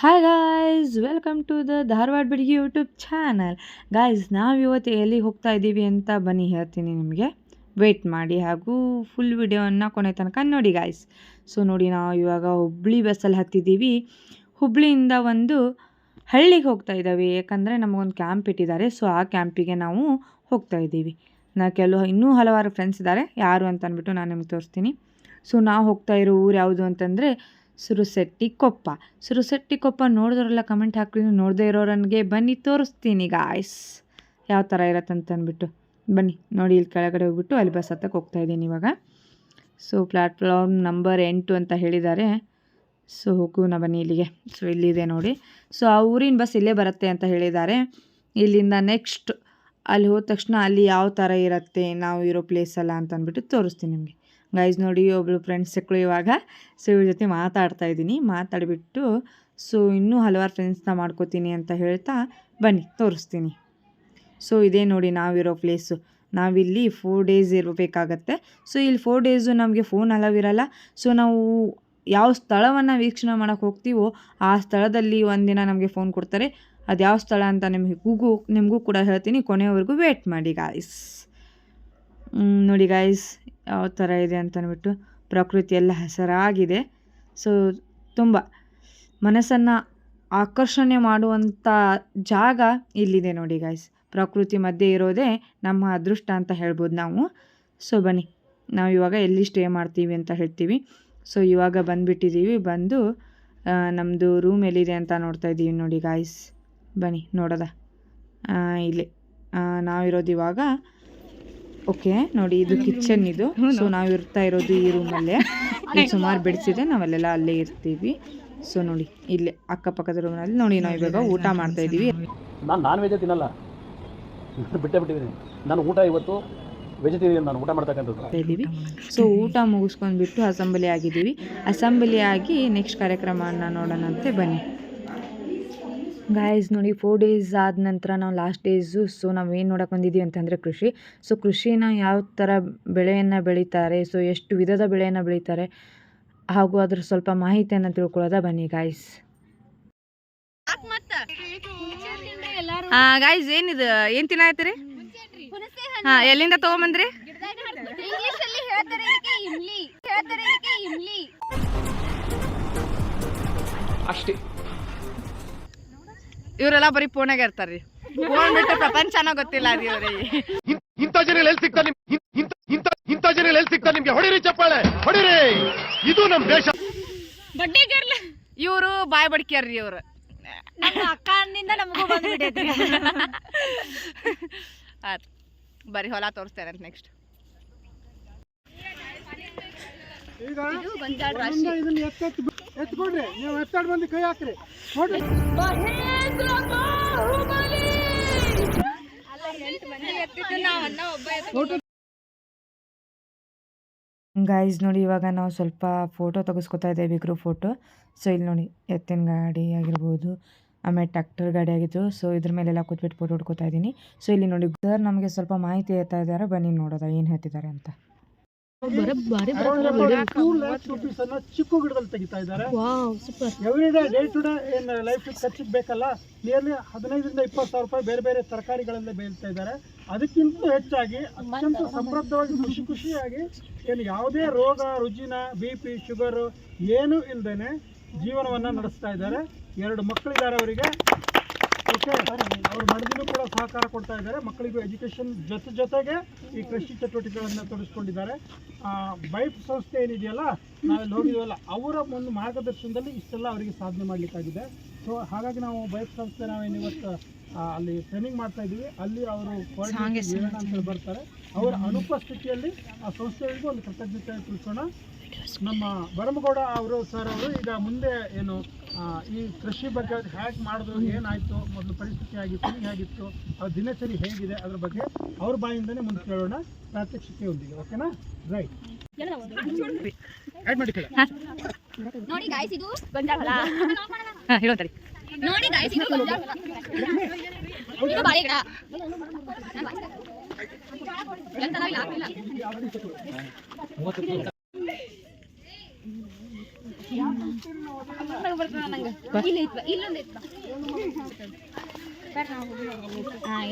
Hi guys welcome to the Dharwad ಬಿಡ್ಗಿ YouTube channel guys ನಾವು ಇವತ್ತು ಎಲ್ಲಿ ಹೋಗ್ತಾ ಇದ್ದೀವಿ ಅಂತ ಬನ್ನಿ ಹೇಳ್ತೀನಿ ನಿಮಗೆ. ವೆಯ್ಟ್ ಮಾಡಿ ಹಾಗೂ ಫುಲ್ ವಿಡಿಯೋವನ್ನು ಕೊನೆ ತನಕ ನೋಡಿ ಗಾಯ್ಸ್ ಸೊ ನೋಡಿ ನಾವು ಇವಾಗ ಹುಬ್ಳಿ ಬಸ್ಸಲ್ಲಿ ಹತ್ತಿದ್ದೀವಿ ಹುಬ್ಳಿಯಿಂದ ಒಂದು ಹಳ್ಳಿಗೆ ಹೋಗ್ತಾ ಇದ್ದಾವೆ ಯಾಕಂದರೆ ನಮಗೊಂದು ಕ್ಯಾಂಪ್ ಇಟ್ಟಿದ್ದಾರೆ. ಸೊ ಆ ಕ್ಯಾಂಪಿಗೆ ನಾವು ಹೋಗ್ತಾ ಇದ್ದೀವಿ ನಾ ಕೆಲವು ಇನ್ನೂ ಹಲವಾರು ಫ್ರೆಂಡ್ಸ್ ಇದ್ದಾರೆ ಯಾರು ಅಂತ ಅಂದ್ಬಿಟ್ಟು ನಾನು ನಿಮ್ಗೆ ತೋರಿಸ್ತೀನಿ. ಸೊ ನಾವು ಹೋಗ್ತಾ ಇರೋ ಊರು ಯಾವುದು ಅಂತಂದರೆ ಸುರುಸೆಟ್ಟಿ ಕೊಪ್ಪ. ಸುರುಸೆಟ್ಟಿ ಕೊಪ್ಪ ನೋಡಿದ್ರಲ್ಲ ಕಮೆಂಟ್ ಹಾಕಿ ನೋಡದೇ ಇರೋರನ್ಗೆ ಬನ್ನಿ, ತೋರಿಸ್ತೀನಿ ಗಾಯ್ಸ್ ಯಾವ ಥರ ಇರತ್ತೆ ಅಂತ ಅಂದ್ಬಿಟ್ಟು ಬನ್ನಿ, ನೋಡಿ ಇಲ್ಲಿ ಕೆಳಗಡೆ ಹೋಗ್ಬಿಟ್ಟು ಅಲ್ಲಿ ಬಸ್ ಹತ್ತಕ್ಕೆ ಹೋಗ್ತಾ ಇದ್ದೀನಿ ಇವಾಗ. ಸೊ ಪ್ಲ್ಯಾಟ್ಫಾರ್ಮ್ ನಂಬರ್ ಎಂಟು ಅಂತ ಹೇಳಿದ್ದಾರೆ. ಸೊ ಹೋಗೋಣ ಬನ್ನಿ ಇಲ್ಲಿಗೆ. ಸೊ ಇಲ್ಲಿದೆ ನೋಡಿ. ಸೊ ಆ ಊರಿನ ಬಸ್ ಇಲ್ಲೇ ಬರುತ್ತೆ ಅಂತ ಹೇಳಿದ್ದಾರೆ. ಇಲ್ಲಿಂದ ನೆಕ್ಸ್ಟ್ ಅಲ್ಲಿ ಹೋದ ತಕ್ಷಣ ಅಲ್ಲಿ ಯಾವ ಥರ ಇರುತ್ತೆ, ನಾವು ಇರೋ ಪ್ಲೇಸಲ್ಲ ಅಂತ ಅಂದ್ಬಿಟ್ಟು ತೋರಿಸ್ತೀನಿ ನಿಮಗೆ. ಗೈಸ್ ನೋಡಿ, ಒಬ್ಳು ಫ್ರೆಂಡ್ಸ್ ಸಿಕ್ಕಳು ಇವಾಗ ಸೊ ಇವ್ರ ಜೊತೆ ಮಾತಾಡ್ತಾ ಇದ್ದೀನಿ. ಮಾತಾಡಿಬಿಟ್ಟು ಸೊ ಇನ್ನೂ ಹಲವಾರು ಫ್ರೆಂಡ್ಸ್ನ ಮಾಡ್ಕೋತೀನಿ ಅಂತ ಹೇಳ್ತಾ ಬನ್ನಿ, ತೋರಿಸ್ತೀನಿ. ಸೊ ಇದೇ ನೋಡಿ ನಾವಿರೋ ಪ್ಲೇಸು ನಾವಿಲ್ಲಿ ಫೋರ್ ಡೇಸ್ ಇರಬೇಕಾಗತ್ತೆ. ಸೊ ಇಲ್ಲಿ ಫೋರ್ ಡೇಸು ನಮಗೆ ಫೋನ್ ಅಲವ್ ಸೊ ನಾವು ಯಾವ ಸ್ಥಳವನ್ನು ವೀಕ್ಷಣೆ ಮಾಡೋಕ್ಕೆ ಹೋಗ್ತೀವೋ ಆ ಸ್ಥಳದಲ್ಲಿ ಒಂದಿನ ನಮಗೆ ಫೋನ್ ಕೊಡ್ತಾರೆ. ಅದು ಯಾವ ಸ್ಥಳ ಅಂತ ನಿಮಗೆ ನಿಮಗೂ ಕೂಡ ಹೇಳ್ತೀನಿ. ಕೊನೆಯವರೆಗೂ ವೇಟ್ ಮಾಡಿ ಗಾಯ್ಸ್ ನೋಡಿ ಗಾಯ್ಸ್ ಯಾವ ಥರ ಇದೆ ಅಂತ ಅಂದ್ಬಿಟ್ಟು ಪ್ರಕೃತಿ ಎಲ್ಲ ಹಸರಾಗಿದೆ. ಸೊ ತುಂಬ ಮನಸ್ಸನ್ನು ಆಕರ್ಷಣೆ ಮಾಡುವಂಥ ಜಾಗ ಇಲ್ಲಿದೆ ನೋಡಿ ಗಾಯ್ಸ್ ಪ್ರಕೃತಿ ಮಧ್ಯೆ ಇರೋದೇ ನಮ್ಮ ಅದೃಷ್ಟ ಅಂತ ಹೇಳ್ಬೋದು ನಾವು. ಸೊ ಬನ್ನಿ. ನಾವು ಇವಾಗ ಎಲ್ಲಿ ಸ್ಟೇ ಮಾಡ್ತೀವಿ ಅಂತ ಹೇಳ್ತೀವಿ. ಸೊ ಇವಾಗ ಬಂದುಬಿಟ್ಟಿದ್ದೀವಿ ಬಂದು ನಮ್ಮದು ರೂಮ್ ಎಲ್ಲಿದೆ ಅಂತ ನೋಡ್ತಾ ಇದ್ದೀವಿ ನೋಡಿ ಗಾಯ್ಸ್ ಬನ್ನಿ, ನೋಡೋದ? ಇಲ್ಲಿ. ನಾವಿರೋದು ಇವಾಗ ಓಕೆ ನೋಡಿ ಇದು ಕಿಚನ್ ಇದು. ಸೊ ನಾವು ಇರ್ತಾ ಇರೋದು ಈ ರೂಮಲ್ಲೇ ಸುಮಾರು ಬಿಡಿಸಿದೆ ನಾವಲ್ಲೆಲ್ಲ ಅಲ್ಲೇ ಇರ್ತೀವಿ. ಸೊ ನೋಡಿ ಇಲ್ಲೇ ಅಕ್ಕಪಕ್ಕದ ರೂಮ್ನಲ್ಲಿ ನೋಡಿ ನಾವು ಇವಾಗ ಊಟ ಮಾಡ್ತಾ ಇದ್ದೀವಿ. ನಾನು ನಾನ್ ವೆಜ್ ತಿನ್ನಲ್ಲ. ಬಿಟ್ಟೇ ಬಿಟ್ಟಿದ್ದೀನಿ. ನಾನು ಊಟ ಇವತ್ತು ವೆಜಿಟೇರಿಯನ್ ನಾನು ಊಟ ಮಾಡ್ತಕ್ಕಂಥದ್ದು. ಇದ್ದೀವಿ. ಸೊ ಊಟ ಮುಗಿಸ್ಕೊಂಡ್ಬಿಟ್ಟು ಅಸೆಂಬ್ಲಿ ಆಗಿದ್ದೀವಿ. ಅಸೆಂಬ್ಲಿ ಆಗಿ ನೆಕ್ಸ್ಟ್ ಕಾರ್ಯಕ್ರಮವನ್ನು ನೋಡೋಣಂತೆ ಬನ್ನಿ. ಗಾಯ್ಸ್ ನೋಡಿ ಫೋರ್ ಡೇಸ್ ಆದ ನಂತರ ನಾವು ಲಾಸ್ಟ್ ಡೇಸು ಸೊ ನಾವು ಏನು ನೋಡಕ್ಕೆ ಬಂದಿದ್ದೀವಿ ಅಂತಂದರೆ ಕೃಷಿ. ಸೊ ಕೃಷಿನ ಯಾವ ಥರ ಬೆಳೆಯನ್ನು ಬೆಳೀತಾರೆ ಸೊ ಎಷ್ಟು ವಿಧದ ಬೆಳೆಯನ್ನು ಬೆಳೀತಾರೆ ಹಾಗೂ ಅದ್ರ ಸ್ವಲ್ಪ ಮಾಹಿತಿಯನ್ನು ತಿಳ್ಕೊಳ್ಳೋದ ಬನ್ನಿ ಗಾಯ್ಸ್ ಗಾಯ್ಸ್ ಏನಿದು? ಏನು ತಿನ್ನಾಯ್ತೀರಿ ಹಾಂ ಎಲ್ಲಿಂದ ತೊಗೊಂಬಂದ್ರಿ? ಇಂಗ್ಲಿಷಲ್ಲಿ ಹೇಳ್ತಾರೆ ಇದಕ್ಕೆ ಇಮ್ಲಿ. ಹೇಳ್ತಾರೆ ಇದಕ್ಕೆ ಇಮ್ಲಿ. ಅಷ್ಟೇ. ಇವರೆಲ್ಲ ಬರೀ ಫೋನಾಗ ಇರ್ತಾರ್ರಿ. ಫೋನ್ ಬಿಟ್ಟು ಪ್ರಪಂಚನ ಗೊತ್ತಿಲ್ಲ ರೀ ಅವ್ರಿಗೆ ಇಂತ ಇಂಥ ಜನ ಎಲ್ಲಿ ಸಿಗ್ತಾರೆ ಇಂತ ಇಂಥ ಇಂಥ ಜನ ಎಲ್ಲಿ ಸಿಗ್ತಾರೆ ನಿಮ್ಗೆ? ಹೊಡಿರಿ ಚಪ್ಪಾಳೆ ಹೊಡಿರಿ! ಇದು ನಮ್ಮ ದೇಶ. ಬಡ್ಡಿ ಗರ್ಲ. ಇವರು ಬಾಯ್ ಬಡ್ಕ್ಯಾರ್ರಿ ಇವರು. ನಮ್ಮ ಅಕ್ಕನಿಂದ ನಮಗೂ ಬಂದ್ಬಿಟ್ಟೈತಿ ಆಯ್ತು ಬರೀ ಹೊಲ ತೋರಿಸ್ತೇನೆ ಅಂತ ನೆಕ್ಸ್ಟ್ ಇದು ಗೊಂಜಾಳ ರಾಶಿ. ಎತ್ಕೊಡ್ರಿ ನೀವು ಎತ್ತಾಡ್ ಬಂದು ಕೈ ಹಾಕ್ರಿ. ನೋಡ್ರಿ. ಗಾಯ್ಸ್ ಬಾಹುಬಲಿ! ಅಲ್ಲ ಎಂಟು ಮಂದಿ ಎತ್ತಿದ್ದು ನಾವನ್ನ ಒಬ್ಬ ಎತ್ತ ಗೈಸ್ ನೋಡಿ ಇವಾಗ ನಾವು ಸ್ವಲ್ಪ ಫೋಟೋ ತೆಗೆಸ್ಕೊತಾ ಇದ್ದೇವೆ ಗ್ರೂಪ್ ಫೋಟೋ. ಸೊ ಇಲ್ಲಿ ನೋಡಿ ಎತ್ತಿನ ಗಾಡಿ ಆಗಿರ್ಬೋದು ಆಮೇಲೆ ಟ್ರ್ಯಾಕ್ಟರ್ ಗಾಡಿ ಆಗಿತ್ತು. ಸೊ ಇದ್ರ ಮೇಲೆಲ್ಲ ಕೂತ್ಬಿಟ್ಟು ಫೋಟೋ ಹೊಡ್ಕೊತಾ ಇದ್ದೀನಿ. ಸೊ ಇಲ್ಲಿ ನೋಡಿ ಸರ್ ನಮಗೆ ಸ್ವಲ್ಪ ಮಾಹಿತಿ ಹೇಳ್ತಾ ಇದ್ದಾರೆ. ಬನ್ನಿ ನೋಡೋದ ಏನು ಹೇಳ್ತಿದ್ದಾರೆ ಅಂತ. ರುಪೀಸ್ ಅನ್ನ ಚಿಕ್ಕ ಗಿಡದಲ್ಲಿ ತೆಗಿತಾ ಇದ್ದಾರೆ every day day to day ಏನ್ ಲೈಫ್ ಖರ್ಚಿಗೆ ಬೇಕಲ್ಲ? ನಿಯರ್ಲಿ ಹದಿನೈದರಿಂದ ಇಪ್ಪತ್ತು ಸಾವಿರ ರೂಪಾಯಿ ಬೇರೆ ಬೇರೆ ತರಕಾರಿಗಳಲ್ಲೇ ಬೆಳೀತಾ ಇದ್ದಾರೆ ಅದಕ್ಕಿಂತ ಹೆಚ್ಚಾಗಿ ಅತ್ಯಂತ ಸಮೃದ್ಧವಾಗಿ ಖುಷಿ ಖುಷಿಯಾಗಿ ಏನು ಯಾವುದೇ ರೋಗ ರುಜಿನ ಬಿ ಪಿ ಶುಗರು ಏನು ಇಲ್ಲದೇನೆ ಜೀವನವನ್ನ ನಡೆಸ್ತಾ ಇದ್ದಾರೆ ಎರಡು ಮಕ್ಕಳಿದ್ದಾರೆ ಅವರಿಗೆ. ಅವ್ರ ಮಡದಿನೂ ಕೂಡ ಸಹಕಾರ ಕೊಡ್ತಾ ಇದ್ದಾರೆ. ಮಕ್ಕಳಿಗೂ ಎಜುಕೇಶನ್ ಜೊತೆ ಜೊತೆಗೆ ಈ ಕೃಷಿ ಚಟುವಟಿಕೆಗಳನ್ನು ತೊಡಗಿಸ್ಕೊಂಡಿದ್ದಾರೆ ಆ, ಬೈಪ್ ಸಂಸ್ಥೆ ಏನಿದೆಯಲ್ಲ ನಾವೆಲ್ಲ ಹೋಗಿದ್ವಲ್ಲ ಅವರ ಒಂದು ಮಾರ್ಗದರ್ಶನದಲ್ಲಿ ಇಷ್ಟೆಲ್ಲ ಅವರಿಗೆ ಸಾಧನೆ ಮಾಡಲಿಕ್ಕಾಗಿದೆ. ಸೊ ಹಾಗಾಗಿ ನಾವು ಬೈಪ್ ಸಂಸ್ಥೆ ನಾವೇನು ಇವತ್ತು ಅಲ್ಲಿ ಟ್ರೈನಿಂಗ್ ಮಾಡ್ತಾ ಇದ್ದೀವಿ ಅಲ್ಲಿ ಅವರು ಅಂತ ಬರ್ತಾರೆ. ಅವರ ಅನುಪಸ್ಥಿತಿಯಲ್ಲಿ ಆ ಸಂಸ್ಥೆಗಳಿಗೂ ಒಂದು ಕೃತಜ್ಞತೆ ತಿಳಿಸೋಣ. ನಮ್ಮ ಬರಮಗೌಡ ಅವರು ಸರ್ ಅವರು ಈಗ ಮುಂದೆ ಏನು ಈ ಕೃಷಿ ಬಗ್ಗೆ ಹ್ಯಾಕ್ ಮಾಡಿದ್ರು ಏನಾಯ್ತು ಮೊದಲು ಪರಿಸ್ಥಿತಿ ಆಗಿತ್ತು ಹೇಗಿತ್ತು ಅವ್ರ ದಿನಚರಿ ಹೇಗಿದೆ ಅದ್ರ ಬಗ್ಗೆ ಅವ್ರ ಬಾಯಿಂದನೇ ಮುಂದೆ ಕೇಳೋಣ ಪ್ರಾತ್ಯಕ್ಷಿಕೆಯೊಂದಿಗೆ ಓಕೆನಾ? ರೈಟ್ ಆ್ಯಡ್ ಮಾಡಿ ಕೇಳಿ ನೋಡಿ ಗಾಯ್ಸ್ ಇದು ಗೊಂಜಾಳ ಹೊಲ ಹೇಳ್ತಾರೆ. ನೋಡಿ ಗಾಯ್ಸ್ ಇದು ಗೊಂಜಾಳ ಬಾಳೆ ಗಿಡ ಇಲ್ಲ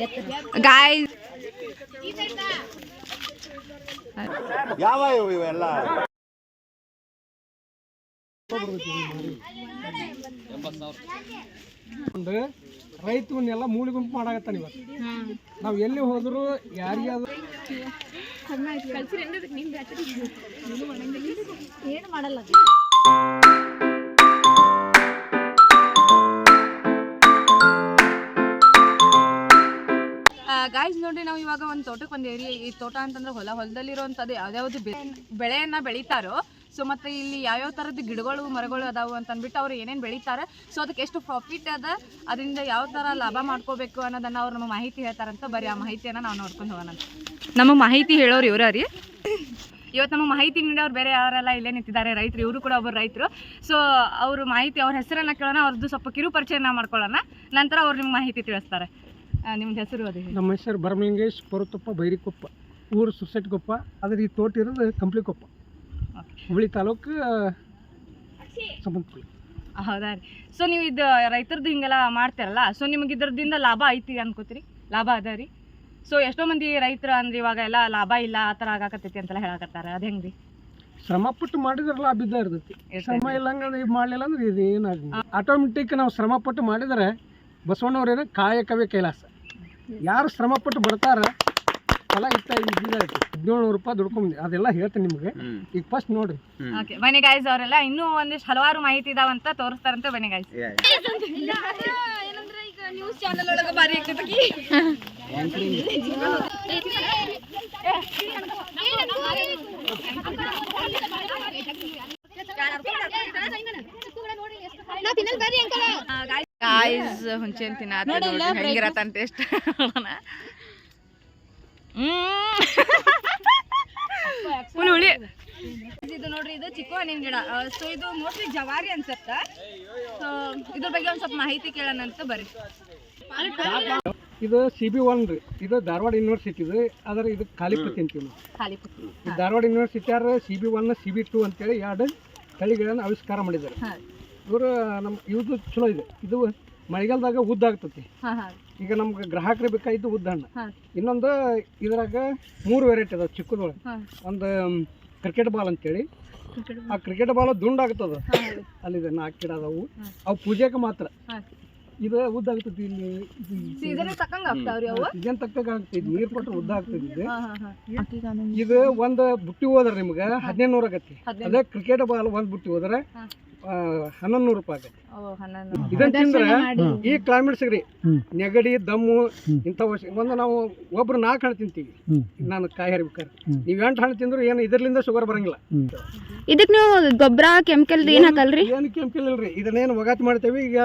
ಎತ್ತ ಗಾಯ್ಸ್ ಒಂದು ರೈತವನ್ನೆಲ್ಲ ಮೂಲಿ ಗುಂಪು ಮಾಡಾಕತ್ತಾನ ಇವತ್ತು. ನಾವು ಎಲ್ಲಿ ಹೋದ್ರು ಯಾರಿಗಾದ್ರು ಏನು ಮಾಡಲ್ಲ. ಗಾಯ್ಸ್ ನೋಡ್ರಿ, ನಾವು ಇವಾಗ ಒಂದು ತೋಟಕ್ಕೆ ಬಂದೇವ್ರಿ. ಈ ತೋಟ ಅಂತಂದ್ರೆ ಹೊಲ, ಹೊಲದಲ್ಲಿರುವಂಥದ್ದು ಯಾವ್ದಾವ್ದು ಬೆಳೆಯನ್ನು ಬೆಳಿತಾರೋ, ಸೊ ಮತ್ತೆ ಇಲ್ಲಿ ಯಾವ್ಯಾವ ಥರದ್ದು ಗಿಡಗಳು, ಮರಗಳು ಅದಾವು ಅಂತ ಅಂದ್ಬಿಟ್ಟು ಅವ್ರು ಏನೇನು ಬೆಳಿತಾರೆ, ಸೊ ಅದಕ್ಕೆ ಎಷ್ಟು ಪ್ರಾಫಿಟ್ ಅದ, ಅದರಿಂದ ಯಾವ ಥರ ಲಾಭ ಮಾಡ್ಕೋಬೇಕು ಅನ್ನೋದನ್ನ ಅವ್ರು ನಮಗೆ ಮಾಹಿತಿ ಹೇಳ್ತಾರಂತ ಬರೀ ಆ ಮಾಹಿತಿಯನ್ನು ನಾವು ನೋಡ್ಕೊಂಡು ಹೋಗೋಣ ನಮಗೆ ಮಾಹಿತಿ ಹೇಳೋರು ಇವರ ರೀ. ಇವತ್ತು ನಮಗೆ ಮಾಹಿತಿ ನೀಡೋರು ಬೇರೆ ಯಾರೆಲ್ಲ ಇಲ್ಲೇ ನಿಂತಿದ್ದಾರೆ ರೈತರು ಇವರು ಕೂಡ ಒಬ್ಬರು ರೈತರು. ಸೊ ಅವರು ಮಾಹಿತಿ ಅವ್ರ ಹೆಸರನ್ನು ಕೇಳೋಣ ಅವ್ರದ್ದು ಸ್ವಲ್ಪ ಕಿರು ಪರಿಚಯನ ಮಾಡ್ಕೊಳ್ಳೋಣ. ನಂತರ ಅವ್ರು ನಿಮ್ಗೆ ಮಾಹಿತಿ ತಿಳಿಸ್ತಾರೆ. ನಿಮ್ದು ಹೆಸರು ಅದೇ. ನಮ್ಮ ಹೆಸರು ಬರಮಲಿಂಗೇಶ್ ಪೊರತೊಪ್ಪ ಬೈರಿಕೊಪ್ಪ. ಊರು ಸುಸೆಟ್ಕೊಪ್ಪ. ಅದ್ರ ಈ ತೋಟ ಇರೋದು ಕಂಪ್ಲಿಕೊಪ್ಪ. ಹುಬ್ಳಿ ತಾಲೂಕು ಸಂಬಂಧಪಟ್ಟ ಹೌದಾ ರೀ. ಸೊ ನೀವು ಇದು ರೈತರದ್ದು ಹಿಂಗೆಲ್ಲ ಮಾಡ್ತೀರಲ್ಲ ಸೊ ನಿಮಗೆ ಇದರದಿಂದ ಲಾಭ ಐತಿ ಅನ್ಕೋತೀರಿ? ಲಾಭ ಅದ ರೀ? ಸೊ ಎಷ್ಟೋ ಮಂದಿ ರೈತರು ಅಂದ್ರೆ ಇವಾಗ ಎಲ್ಲ ಲಾಭ ಇಲ್ಲ ಆ ಥರ ಆಗಾಕತ್ತೈತಿ ಅಂತೆಲ್ಲ ಹೇಳಕತ್ತಾರೆ. ಅದು ಹೆಂಗ್ರಿ? ರೀ ಶ್ರಮ ಪಟ್ಟು ಮಾಡಿದ್ರೆ ಲಾಭ ಇದ್ದೇ ಇರ್ತೈತಿ. ಶ್ರಮ ಇಲ್ಲ ಹಂಗಂದ್ರೆ ಇದು ಮಾಡಲಿಲ್ಲ ಅಂದ್ರೆ ಇದು ಏನಾಗ ಆಟೋಮೆಟಿಕ್ ನಾವು ಶ್ರಮ ಪಟ್ಟು ಮಾಡಿದರೆ ಬಸವಣ್ಣವ್ರೇನು ಕಾಯಕವೇ ಕೈಲಾಸ. ಯಾರು ಶ್ರಮ ಪಟ್ಟು ಬರ್ತಾರ ಫಲ ಇತ್ತ ಇದ್ದಿದ್ದೈತಿ ಹದಿನೇಳು ರೂಪಾಯಿ ದುಡ್ಕೊಂಬಂದಿ ಅದೆಲ್ಲ ಹೇಳ್ತೀನಿ ನಿಮಗೆ. ಈಗ ಫಸ್ಟ್ ನೋಡ್ರಿ ಓಕೆ ಬನ್ನಿ ಗಾಯ್ಸ್ ಅವರೆಲ್ಲ ಇನ್ನೂ ಒಂದಿಷ್ಟು ಹಲವಾರು ಮಾಹಿತಿ ಇದಾವಂತ ತೋರಿಸ್ತಾರಂತ ಬನ್ನಿ ಗಾಯ್ಸ್ ನ್ಯೂಸ್ ಚಾನೆಲ್ ಒಳಗೆ ಬಾರಿ ಅಂಕಲ ಗಾಯ್ಸ್ ಹುಂಚೆನ್ ತಿನ್ನ ಹೆಂಗಿರತ್ತ ಟೇಸ್ಟ್ ಫುಲ್ ಹುಳಿ ಇದು ನೋಡ್ರಿ ಇದು ಚಿಕ್ಕು ಹಣ್ಣಿನ ಗಿಡ ಸೊ ಇದು ಮೋಸ್ಟ್ಲಿ ಜವಾರಿ ಅನ್ಸತ್ತ? ಸೊ ಇದ್ರ ಬಗ್ಗೆ ಒಂದು ಸ್ವಲ್ಪ ಮಾಹಿತಿ ಕೇಳೋಣ ಅಂತ ಬರ್ರಿ. ಇದು ಸಿ ಬಿ ಒನ್ ರೀ. ಇದು ಧಾರವಾಡ ಯೂನಿವರ್ಸಿಟಿ ಇದು ಆದ್ರೆ ಇದು ಖಾಲಿಪತಿ ಅಂತೀವಿ ನಾವು. Dharwad university ಯೂನಿವರ್ಸಿಟಿಯಾರ C B one C B two ಅಂತೇಳಿ ಎರಡು ತಳಿಗಳನ್ನು ಆವಿಷ್ಕಾರ ಮಾಡಿದ್ದಾರೆ. ಇವರು ನಮ್ಮ ಇವ್ದು ಚಲೋ ಇದೆ. ಇದು ಮಳೆಗಾಲದಾಗ ಉದ್ದ ಆಗ್ತತಿ. ಈಗ ನಮ್ಗೆ ಗ್ರಾಹಕರಿಗೆ ಬೇಕಾಗಿದ್ದು ಉದ್ದ ಹಣ್ಣು. ಇನ್ನೊಂದು ಇದ್ರಾಗ ಮೂರು ವೆರೈಟಿ ಅದಾವೆ ಚಿಕ್ಕದೊಳಗೆ ಒಂದು ಕ್ರಿಕೆಟ್ ಬಾಲ್ ಅಂತೇಳಿ. ಆ ಕ್ರಿಕೆಟ್ ಬಾಲ್ ದುಂಡಾಗ್ತದ. ಅಲ್ಲಿದೆ ನಾಲ್ಕು ಗಿಡ ಅದಾವು. ಅವು ಪೂಜೆಗೆ ಮಾತ್ರ. ಇದು ಉದ್ದ ಆಗ್ತೈತಿ ಇಲ್ಲಿ ಸೀಸನ್ ತಕ್ಕಂಗ ಆಗ್ತಾವ್ರಿ ಅವು ಸೀಸನ್ ತಕ್ಕಾಗ ಆಗ್ತೈತಿ ನೀರು ಕೊಟ್ಟರೆ ಉದ್ದ ಆಗ್ತೈತಿ ಇದು. ಹಾ ಹಾ ಹಾ. ಇದು ಒಂದು ಬುಟ್ಟಿ ಹೋದ್ರ ನಿಮ್ಗೆ ಹದಿನೈದು ನೂರ ಆಗತ್ತೆ. ಅದೇ ಕ್ರಿಕೆಟ್ ಬಾಲ್ ಒಂದ್ ಬುಟ್ಟಿ ಹೋದ್ರೆ. ಹನ್ನೊಂದು ನೂರು ರೂಪಾಯಿ ಆಗತ್ತೆ. ಇದನ್ನ ತಿಂದ್ರೆ ಈ ಕ್ಲೈಮೇಟ್ ಸಿಗ್ರಿ. ನೆಗಡಿ ದಮ್ಮು ಇಂಥ ಒಂದು ನಾವು ಒಬ್ರು ನಾಲ್ಕು ಹಣ್ಣು ತಿಂತೀವಿ. ನಾನು ಕಾಯಿ ಹರಿಬೇಕಾರೆ ನೀವು ಎಂಟು ಹಣ್ಣು ತಿಂದ್ರು ಏನು ಇದರಿಂದ ಶುಗರ್ ಬರಂಗಿಲ್ಲ. ಇದಕ್ ನೀವು ಗೊಬ್ಬರ ಕೆಮಿಕಲ್ ಏನ್ ಹಾಕಲ್ರಿ? ಏನು ಕೆಮಿಕಲ್ ಇಲ್ರಿ. ಇದನ್ನೇನು ಒಗಾತ್ ಮಾಡ್ತೇವೆ ಈಗ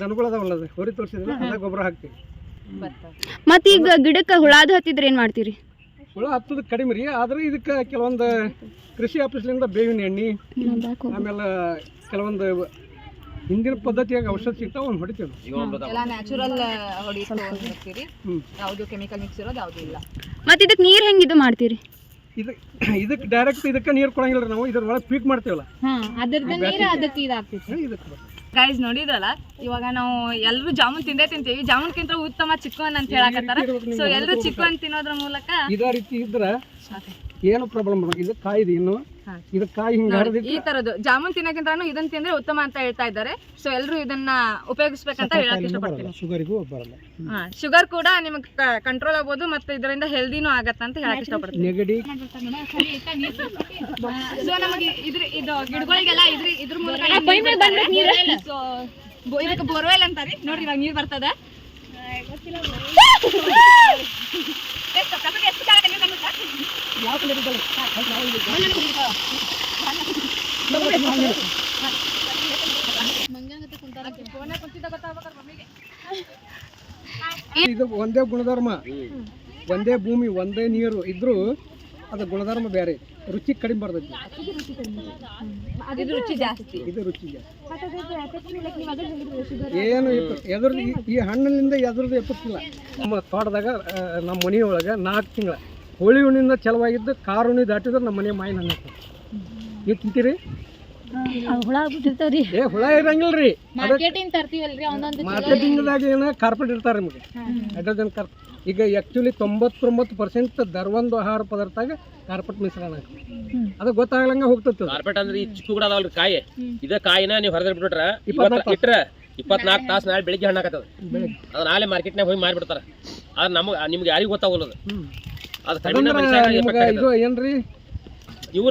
ದನಗಳು ಅದಾವಲ್ಲ ಅದು ಹೊರಿ ತೋರಿಸಿದ್ರೆ ಅದ ಗೊಬ್ಬರ ಹಾಕ್ತೀವಿ. ಮತ್ತ ಈಗ ಗಿಡಕ್ಕೆ ಹುಳಾದು ಹತ್ತಿದ್ರೆ ಏನ್ ಮಾಡ್ತೀರಿ? ಹುಳ ಹತ್ತದ ಕಡಿಮೆ ರೀ ಆದ್ರೆ ಇದಕ್ಕೆ ಕೆಲವೊಂದು ಕೃಷಿ ಆಫೀಸ್ಲಿಂದ ಬೇವಿನ ಎಣ್ಣೆ ಆಮೇಲೆ ಕೆಲವೊಂದು ಹಿಂದಿನ ಪದ್ಧತಿಯಾಗಿ ಔಷಧ ಸಿಗ್ತಾವ ಅವ್ನು ಹೊಡಿತೀವಿ ಕೆಮಿಕಲ್ ಮಿಕ್ಸ್ ಇರೋದು ಯಾವುದು ಇಲ್ಲ. ಮತ್ತೆ ಇದಕ್ಕೆ ನೀರು ಹೆಂಗ್ ಇದು ಮಾಡ್ತೀರಿ? ಇದು ಇದಕ್ಕೆ ಡೈರೆಕ್ಟ್ ಇದಕ್ಕೆ ನೀರು ಕೊಡಂಗಿಲ್ಲ ನಾವು ಇದ್ರ ಒಳಗೆ ಪೀಕ್ ಮಾಡ್ತೀವಲ್ಲ ಅದಕ್ಕೆ ಇದಾಗ್ತೈತಿ. ಇದಕ್ಕೆ. ಗೈಸ್ ನೋಡಿದ್ರಲ್ಲ? ಇವಾಗ ನಾವು ಎಲ್ಲರೂ ಜಾಮೂನ್ ತಿಂದೇ ತಿಂತೀವಿ. ಜಾಮೂನ್ಕಿಂತ ಉತ್ತಮ ಚಿಕ್ಕನ್ ಅಂತ ಹೇಳಕತ್ತಾರ. ಸೊ ಎಲ್ಲರೂ ಚಿಕ್ಕನ್ ತಿನ್ನೋದ್ರ ಮೂಲಕ ಇದೇ ರೀತಿ ಇದ್ರೆ ಏನು ಪ್ರಾಬ್ಲಮ್ ಇದು ಕಾಯ್ದು ಇನ್ನು ಹಾ. ಕಾಯಿ ಹಿಂಗೆ ಈ ತರದ್ದು ಜಾಮೂನ್ ತಿನ್ನಕ್ಕಿಂತ ಇದನ್ನ ತಿಂದ್ರೆ ಉತ್ತಮ ಅಂತ ಹೇಳ್ತಾ ಇದ್ದಾರೆ. ಸೊ ಎಲ್ಲರೂ ಇದನ್ನ ಉಪಯೋಗಿಸ್ಬೇಕಂತ ಹೇಳಕ್ ಇಷ್ಟಪಡ್ತೀನಿ. ಶುಗರಿಗೂ ಬರಲ್ಲ. ಶುಗರ್ ಕೂಡ ನಿಮಗೆ ಕಂಟ್ರೋಲ್ ಆಗ್ಬೋದು ಮತ್ತೆ ಇದರಿಂದ ಹೆಲ್ದಿನೂ ಆಗತ್ತೆ ಅಂತ ಹೇಳಕ್ ಇಷ್ಟಪಡ್ತೀನಿ. ನೆಗಡಿ ಸೊ ನಮಗೆ ಇದ್ರ ಇದು ಗಿಡಗಳಿಗೆಲ್ಲ ಇದ್ರ ಇದ್ರ ಮೂಲಕ ಇದಕ್ಕೆ ಬೋರ್ವೆಲ್ ಅಂತಾರೆ. ನೋಡ್ರಿ ಇವಾಗ ನೀರ್ ಬರ್ತದ. ಎಷ್ಟು ಕಸಕ್ಕೆ ಎಷ್ಟು ಜಾಗ ಇದು ಒಂದೇ ಗುಣಧರ್ಮ. ಒಂದೇ ಭೂಮಿ, ಒಂದೇ ನೀರು ಇದ್ರೂ ಅದು ಗುಣಧರ್ಮ ಬೇರೆ. ರುಚಿ ಕಡಿಮೆ ಬರ್ತೈತಿ. ಇದು ರುಚಿ ಜಾಸ್ತಿ. ಏನು ಎದುರು ಈ- ಹಣ್ಣಿನಿಂದ ಎದ್ರದ್ದು ಎಪ್ಪತ್ತಿಲ್ಲ. ನಮ್ಮ ತೋಟದಾಗ ನಮ್ಮ ಮನೆಯೊಳಗೆ ನಾಲ್ಕು ತಿಂಗಳ ಹೋಳಿ ಹುಣ್ಣಿಂದ ಚಲವಾಗಿದ್ದು ಕಾರು ಹುಣ್ಣಿ ದಾಟಿದ್ರೆ ನಮ್ಮ ಮನೆ ಮಾಯಿನ ನನ್ನ. ನೀವು ತಿಂತೀರಿ? ಹುಳ ಆಗ್ಬಿಟ್ಟಿರ್ತಾವ್ರಿ. ಏ ಹುಳ ಇರಂಗಿಲ್ರಿ. ಮಾರ್ಕೆಟಿಂಗ್ ತರ್ತೀವಲ್ರಿ ಒಂದೊಂದು ಮಾರ್ಕೆಟಿಂಗ್ದಾಗ ಏನೋ ಕಾರ್ಪೆಟ್ ಇರ್ತಾರೆ ನಿಮಗೆ. ಹೈಡ್ರೋಜನ್ ಕಾರ್ ಈಗ ಆ್ಯಕ್ಚುಲಿ ತೊಂಬತ್ತೊಂಬತ್ತು ಪರ್ಸೆಂಟ್ ದರ್ವಂದು ಆಹಾರ ಪದಾರ್ಥಾಗ ಕಾರ್ಪೆಟ್ ಮಿಶ್ರಣ. ಅದು ಗೊತ್ತಾಗ್ಲಂಗ ಹೋಗ್ತದೆ ಕಾರ್ಪೆಟ್ ಅಂದ್ರೆ ಈ ಚಿಕ್ಕ ಕೂಡ ಅದಾವಲ್ರಿ ಕಾಯಿ ಇದ ಕಾಯಿನ ನೀವು ಹೊರಗೆ ಬಿಟ್ಬಿಟ್ರ ಇಪ್ಪತ್ನಾಲ್ಕು ಇಟ್ರ ಇಪ್ಪತ್ನಾಲ್ಕು ತಾಸು ನಾಳೆ ಬೆಳಿಗ್ಗೆ ಹಣ್ಣಾಕತ್ತದ. ಅದು ನಾಳೆ ಮಾರ್ಕೆಟ್ನಾಗ ಹೋಗಿ ಮಾರಿಬಿಡ್ತಾರೆ. ಅದು ನಮಗೆ ನಿಮ್ಗೆ ಯಾರಿಗೂ ಗೊತ್ತಾಗಲ್ಲ ಅದು ಕಡಿಮೆ ಅದಂದ್ರ ನಿಮ್ಗೆ ಇದು ಏನ್ರಿ?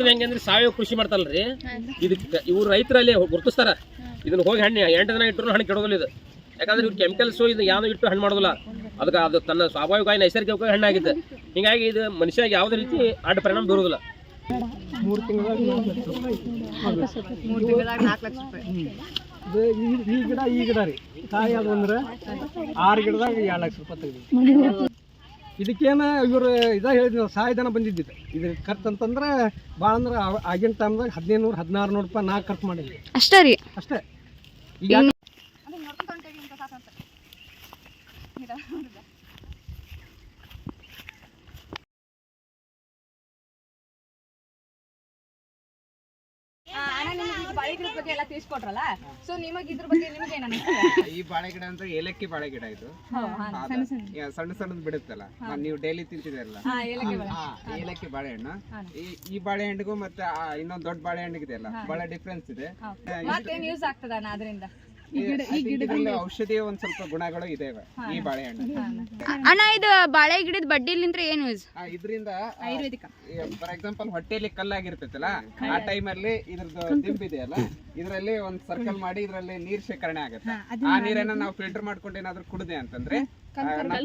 ಹೆಂಗಂದ್ರೆ ಸಾವಯವ ಕೃಷಿ ಮಾಡ್ತಾರಲ್ರಿ? ಇದಕ್ಕೆ ಇವ್ರು ರೈತರಲ್ಲಿ ಗುರುತಿಸ್ತಾರ. ಇದನ್ನ ಹೋಗಿ ಹಣ್ಣು ಎಂಟು ದಿನ ಇಟ್ಟರು ಹಣ್ಣು ಕೆಡೋದಿಲ್ಲ ಇದು. ಯಾಕಂದ್ರೆ ಇವ್ರು ಕೆಮಿಕಲ್ಸ್ ಇದು ಯಾವ್ದು ಇಟ್ಟು ಹಣ್ಣು ಮಾಡೋದಿಲ್ಲ. ಅದಕ್ಕೆ ಅದು ತನ್ನ ಸ್ವಾಭಾವಿಕವಾಗಿ ನೈಸರ್ಗಿಕವಾಗಿ ಹಣ್ಣಾಗಿದೆ. ಹಿಂಗಾಗಿ ಇದು ಮನುಷ್ಯಗೆ ಯಾವುದೇ ರೀತಿ ಅಡ್ಡ ಪರಿಣಾಮ ಬೀರೋದಿಲ್ಲ. ಮೂರು ತಿಂಗಳಾಗ ಈ ಗಿಡ ಈ ಗಿಡ ರೀ. ಕಾಯಿ ಅದು ಅಂದ್ರೆ ಆರು ಗಿಡದಾಗ ಎರಡು ಲಕ್ಷ ರೂಪಾಯಿ ತೆಗ್ದು ಇದಕ್ಕೇನ ಇವರು ಇದ ಹೇಳಿದ್ವಿ ಸಹಾಯಧನ ಬಂದಿದ್ದಿತ್ತು ಇದ್ರ ಖರ್ಚು ಅಂತಂದ್ರೆ ಭಾಳ ಅಂದ್ರೆ ಆಗಿನ ಟೈಮ್ದಾಗ ಹದಿನೈದು ನೂರು ಹದಿನಾರು ನೂರು ರೂಪಾಯಿ ನಾಲ್ಕು ಖರ್ಚು ಮಾಡಿದ್ವಿ. ಅಷ್ಟೇ ರೀ. ಅಷ್ಟೇ. ಈಗ ಯಾಕ್- ಬಾಳೆ ಗಿಡದ ಬಗ್ಗೆ ಎಲ್ಲ ತಿಳಿಸ್ಕೊಟ್ರಲ್ಲ? ಸೊ ನಿಮಗೆ ಇದ್ರ ಬಗ್ಗೆ ನಿಮಗೆ ಏನು ಈ ಬಾಳೆ ಗಿಡ ಅಂದ್ರೆ ಏಲಕ್ಕಿ ಬಾಳೆ ಗಿಡ ಇದು. ಸಣ್ಣ ಸಣ್ಣದ್ ಬಿಡುತ್ತಲ್ಲ. ನೀವು ಡೈಲಿ ತಿಂತಿದಾರಲ್ಲ ಏಲಕ್ಕಿ ಬಾಳೆಹಣ್ಣು ಈ ಬಾಳೆಹಣ್ಣಿಗೂ ಮತ್ತೆ ಇನ್ನೊಂದ್ ದೊಡ್ಡ ಬಾಳೆಹಣ್ಣಿಗಿದೆಯಲ್ಲ ಬಹಳ ಡಿಫ್ರೆನ್ಸ್ ಇದೆ. ಯೂಸ್ ಆಗ್ತದ ಅದರಿಂದ? ಔಷಧೀಯ ಒಂದ್ ಸ್ವಲ್ಪ ಗುಣಗಳು ಇದಾವೆ ಈ ಬಾಳೆಹಣ್ಣು. ಅಣ್ಣ ಇದು ಬಾಳೆ ಗಿಡದ ಬಡ್ಡಿಲಿಂತ್ರ ಏನು ಯೂಸ್ ಇದ್ರಿಂದ ಫಾರ್ ಎಕ್ಸಾಂಪಲ್ ಹೊಟ್ಟೆಲಿ ಕಲ್ಲಾಗಿರ್ತೈತಲ್ಲ ಆ ಟೈಮ್ ಟೈಮಲ್ಲಿ ಇದ್ರದ್ದು ದಿಂಬಿದೆಯಲ್ಲ ಇದರಲ್ಲಿ ಒಂದ್ ಸರ್ಕಲ್ ಮಾಡಿ ಇದ್ರಲ್ಲಿ ನೀರ್ ಶೇಖರಣೆ ಆಗುತ್ತೆ. ಆ ನೀರನ್ನ ನಾವು ಫಿಲ್ಟರ್ ಮಾಡ್ಕೊಂಡು ಏನಾದ್ರು ಕುಡ್ದೆ ಅಂತಂದ್ರೆ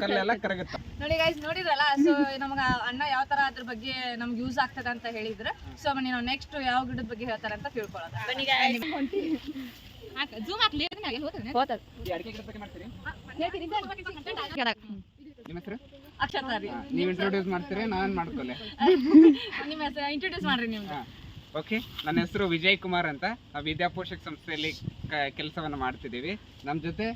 ಕಲ್ಲೆಲ್ಲ ಕರಗುತ್ತೆ. ನೋಡಿ ಗೈಸ್ ನೋಡಿದ್ರಲ್ಲ ಸೊ ನಮ್ಗೆ ಅಣ್ಣ ಯಾವ ತರ ಅದ್ರ ಬಗ್ಗೆ ನಮ್ಗೆ ಯೂಸ್ ಆಗ್ತದ ಅಂತ ಹೇಳಿದ್ರೆ. ಸೊ ಬನ್ನಿ ನಾವು ನೆಕ್ಸ್ಟ್ ಯಾವ ಗಿಡದ ಬಗ್ಗೆ ಹೇಳ್ತಾರ ಅಂತ ತಿಳ್ಕೊಳ್ಳೋಣ. ಬನ್ನಿ ಜೂಮ್ ಹಾಕ್ಲಿ ಹೋತದ ನಿಮ್ಮ ಹೆಸರು? ನೀವು ಇಂಟ್ರೊಡ್ಯೂಸ್ ಮಾಡ್ತೀರಿ ನಾನು ಮಾಡ್ಕೊಲೆ. ನಿಮ್ಮ ಹೆಸರು ಇಂಟ್ರೊಡ್ಯೂಸ್ ಮಾಡ್ರಿ ನಿಮ್ದು ಓಕೆ ನನ್ನ ಹೆಸರು ವಿಜಯ್ ಕುಮಾರ್ ಅಂತ. ನಾವು ವಿದ್ಯಾಪೋಷಕ ಸಂಸ್ಥೆಯಲ್ಲಿ ಕೆಲಸವನ್ನು ಮಾಡ್ತಿದ್ದೀವಿ. ನಮ್ಮ ಜೊತೆ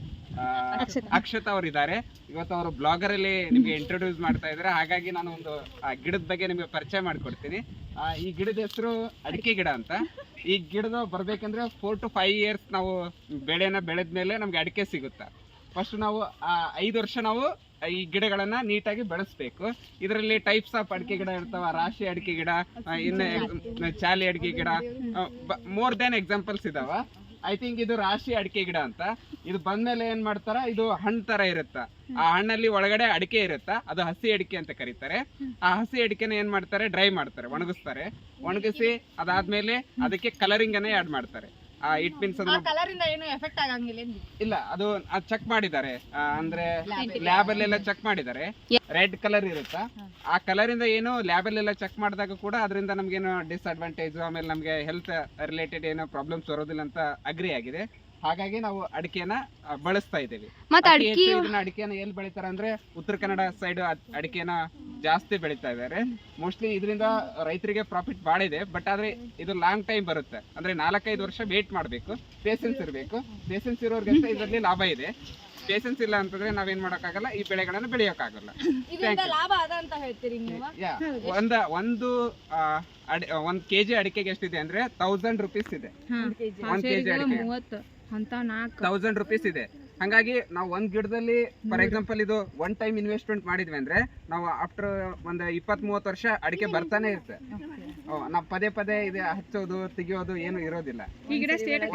ಅಕ್ಷತಾ. ಅವರು ಇದ್ದಾರೆ ಇವತ್ತು ಅವರು ಬ್ಲಾಗರ್ ಅಲ್ಲಿ ನಿಮಗೆ ಇಂಟ್ರೊಡ್ಯೂಸ್ ಮಾಡ್ತಾ ಇದ್ದಾರೆ. ಹಾಗಾಗಿ ನಾನು ಒಂದು ಆ ಗಿಡದ ಬಗ್ಗೆ ನಿಮಗೆ ಪರಿಚಯ ಮಾಡಿಕೊಡ್ತೀನಿ. ಆ, ಈ ಗಿಡದ ಹೆಸರು ಅಡಿಕೆ ಗಿಡ ಅಂತ. ಈ ಗಿಡದ ಬರ್ಬೇಕಂದ್ರೆ ಫೋರ್ ಟು ಫೈವ್ ಇಯರ್ಸ್ ನಾವು ಬೆಳೆನ ಬೆಳೆದ ಮೇಲೆ ನಮ್ಗೆ ಅಡಿಕೆ ಸಿಗುತ್ತೆ. ಫಸ್ಟ್ ನಾವು ಆ, ಐದು ವರ್ಷ ನಾವು ಈ ಗಿಡಗಳನ್ನ ನೀಟಾಗಿ ಬೆಳೆಸ್ಬೇಕು. ಇದರಲ್ಲಿ ಟೈಪ್ಸ್ ಆಫ್ ಅಡಿಕೆ ಗಿಡ ಇರ್ತಾವ ರಾಶಿ ಅಡಿಕೆ ಗಿಡ ಇನ್ನ ಚಾಲಿ ಅಡಿಕೆ ಗಿಡ. ಮೋರ್ ದೆನ್ ಎಕ್ಸಾಂಪಲ್ಸ್ ಇದಾವ. ಐ ಥಿಂಕ್ ಇದು ರಾಶಿ ಅಡಿಕೆ ಗಿಡ ಅಂತ. ಇದು ಬಂದ್ಮೇಲೆ ಏನ್ ಮಾಡ್ತಾರ? ಇದು ಹಣ್ಣು ತರ ಇರುತ್ತ. ಆ ಹಣ್ಣಲ್ಲಿ ಒಳಗಡೆ ಅಡಿಕೆ ಇರುತ್ತ. ಅದು ಹಸಿ ಅಡಿಕೆ ಅಂತ ಕರೀತಾರೆ. ಆ ಹಸಿ ಅಡಿಕೆನ ಏನ್ ಮಾಡ್ತಾರೆ? ಡ್ರೈ ಮಾಡ್ತಾರೆ ಒಣಗಿಸ್ತಾರೆ. ಒಣಗಿಸಿ ಅದಾದ್ಮೇಲೆ ಅದಕ್ಕೆ ಕಲರಿಂಗ್ ಅನ್ನ ಆಡ್ ಮಾಡ್ತಾರೆ. ಆ ಇಟ್ ಮೀನ್ಸ್ ಆ ಕಲರಿಂದ ಏನು ಎಫೆಕ್ಟ್ ಆಗಂಗಿಲ್ಲ ಏನ್ರಿ? ಇಲ್ಲ ಅದು ಚೆಕ್ ಮಾಡಿದ್ದಾರೆ. ಆ, ಅಂದ್ರೆ ಲ್ಯಾಬ್ ಅಲ್ಲೆಲ್ಲ ಚೆಕ್ ಮಾಡಿದ್ದಾರೆ. ರೆಡ್ ಕಲರ್ ಇರುತ್ತಾ? ಆ ಕಲರಿಂದ ಏನು ಲ್ಯಾಬ್ ಅಲ್ಲೆಲ್ಲ ಚೆಕ್ ಮಾಡಿದಾಗ ಕೂಡ ಅದರಿಂದ ನಮ್ಗೇನು ಡಿಸ್ಅಡ್ವಾಂಟೇಜ್ ಆಮೇಲೆ ನಮ್ಗೆ ಹೆಲ್ತ್ ರಿಲೇಟೆಡ್ ಏನೋ ಪ್ರಾಬ್ಲಮ್ಸ್ ಬರೋದಿಲ್ಲ ಅಂತ ಅಗ್ರಿ ಆಗಿದೆ. ಹಾಗಾಗಿ ನಾವು ಅಡಿಕೆನ ಆ, ಬಳಸ್ತಾ ಇದ್ದೀವಿ. ಅಡಿಕೆಯನ್ನ ಅಡ್ಕಿ ಇದನ್ನ ಅಡಿಕೆನ ಎಲ್ಲಿ ಬೆಳಿತಾರೆ ಅಂದ್ರೆ ಉತ್ತರ ಕನ್ನಡ ಸೈಡ್ ಅಡಿಕೆನ ಜಾಸ್ತಿ ಬೆಳಿತಾ ಇದ್ದಾರೆ. ಮೋಸ್ಟ್ಲಿ ಇದರಿಂದ ರೈತರಿಗೆ ಪ್ರಾಫಿಟ್ ಭಾಳ ಇದೆ ಬಟ್ ಆದ್ರೆ ಇದು ಲಾಂಗ್ ಟೈಮ್ ಬರುತ್ತೆ. ಅಂದ್ರೆ ನಾಲ್ಕೈದು ವರ್ಷ ವೇಟ್ ಮಾಡಬೇಕು ಪೇಷನ್ಸ್ ಇರಬೇಕು. ಪೇಷನ್ಸ್ ಇರೋರ್ಗಿಂತ ಇದರಲ್ಲಿ ಲಾಭ ಇದೆ. ಪೇಷನ್ಸ್ ಇಲ್ಲ ಅಂತಂದ್ರೆ ನಾವೇನ್ ಮಾಡೋಕ್ಕಾಗಲ್ಲ ಈ ಬೆಳೆಗಳನ್ನ ಬೆಳೆಯೋಕ್ಕಾಗಲ್ಲ. ಇದರಿಂದ ಲಾಭ ಅದ ಅಂತ ಹೇಳ್ತೀರಿ ನೀವು? ಒಂದ ಒಂದು ಆ, ಅಡಿ ಒಂದ್ ಕೆಜಿ ಅಡಿಕೆಗೆ ಎಷ್ಟಿದೆ ಅಂದ್ರೆ ತೌಸಂಡ್ ರುಪೀಸ್ ಇದೆ. ಒಂದ್ ಕೆಜಿ ಅಡಿಕೆ ತೌಸಂಡ್ ರುಪೀಸ್ ಇದೆ. ಹಂಗಾಗಿ ನಾವು ಒಂದ್ ಗಿಡದಲ್ಲಿ ಫಾರ್ ಎಕ್ಸಾಂಪಲ್ ಇದು ಒನ್ ಟೈಮ್ ಇನ್ವೆಸ್ಟ್ಮೆಂಟ್ ಮಾಡಿದ್ವಿ ಅಂದ್ರೆ ನಾವು ಆಫ್ಟರ್ ಒಂದು ಇಪ್ಪತ್ತ್ ಮೂವತ್ತು ವರ್ಷ ಅಡಿಕೆ ಬರ್ತಾನೆ ಇರುತ್ತೆ. ನಾವು ಪದೇ ಪದೇ ಇದು ಹಚ್ಚೋದು ತೆಗಿಯೋದು ಏನು ಇರೋದಿಲ್ಲ.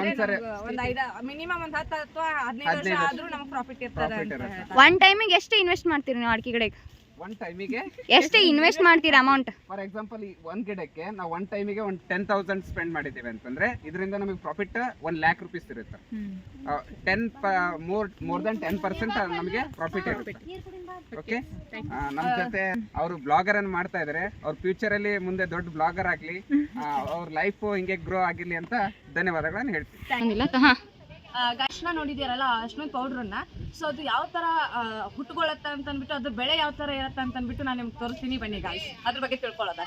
ಒಂದ್ಸರಿ ಒಂದ್ ಐದ ಮಿನಿಮಮ್ ಒಂದ್ ಹತ್ತು ಅಥವಾ ಹದಿನೈದು ವರ್ಷ ಆದ್ರೂ ನಮ್ಗೆ ಪ್ರಾಫಿಟ್ ಇರ್ತದೆ ಅಂತ ಇರುತ್ತೆ. ಹೇಳ್ತಾರೆ. ಒನ್ ಟೈಮಿಗೆ ಎಷ್ಟು ಇನ್ವೆಸ್ಟ್ ಮಾಡ್ತೀರಿ ನೀವು ಅಡಿಕೆ ಗಿಡಕ್ಕೆ? ಒನ್ ಟೈಮಿಗೆ ಎಷ್ಟು ಇನ್ವೆಸ್ಟ್ ಮಾಡ್ತೀರಾ ಅಮೌಂಟ್ ಫಾರ್ ಎಕ್ಸಾಂಪಲ್ ಈ ಒಂದ್ ಗಿಡಕ್ಕೆ ನಾವು ಒನ್ ಟೈಮಿಗೆ ಒಂದು ಟೆನ್ ತೌಸಂಡ್ ಸ್ಪೆಂಡ್ ಮಾಡಿದ್ದೀವಿ ಅಂತಂದ್ರೆ ಇದರಿಂದ ನಮಗೆ ಪ್ರಾಫಿಟ್ ಒನ್ ಲ್ಯಾಕ್ ರುಪೀಸ್ ಇರುತ್ತೆ. Ten more more than ten percent ನಮಗೆ ಪ್ರಾಫಿಟ್ ಇರುತ್ತೆ. ಓಕೆ ನಮ್ಮ ಜೊತೆ ಅವರು ಬ್ಲಾಗರ್ ಅನ್ನು ಮಾಡ್ತಾ ಇದ್ದಾರೆ ಅವ್ರ ಫ್ಯೂಚರ್ ಅಲ್ಲಿ ಮುಂದೆ ದೊಡ್ಡ ಬ್ಲಾಗರ್ ಆಗ್ಲಿ ಅವ್ರ ಲೈಫ್ ಹಿಂಗೆ ಗ್ರೋ ಆಗಿರ್ಲಿ ಅಂತ ಧನ್ಯವಾದಗಳನ್ನು ಹೇಳ್ತೀನಿ. ಅರ್ಶಿನ ನೋಡಿದಿರಲ್ಲ ಅರ್ಶಿನ ಪೌಡ್ರನ್ನ ಸೊ ಅದು ಯಾವ ತರ ಆ, ಹುಟ್ಕೊಳ್ಳುತ್ತೆ ಅಂತ ಅಂದ್ಬಿಟ್ಟು ಅದ್ರ ಬೆಳೆ ಯಾವ ತರ ಇರುತ್ತೆ ಅಂತ ಅಂದ್ಬಿಟ್ಟು ನಾನು ನಿಮ್ಗೆ ತೋರಿಸ್ತೀನಿ ಬನ್ನಿ ಗಾಯ್ಸ್ ಅದ್ರ ಬಗ್ಗೆ ತಿಳ್ಕೊಳ್ಳೋದ?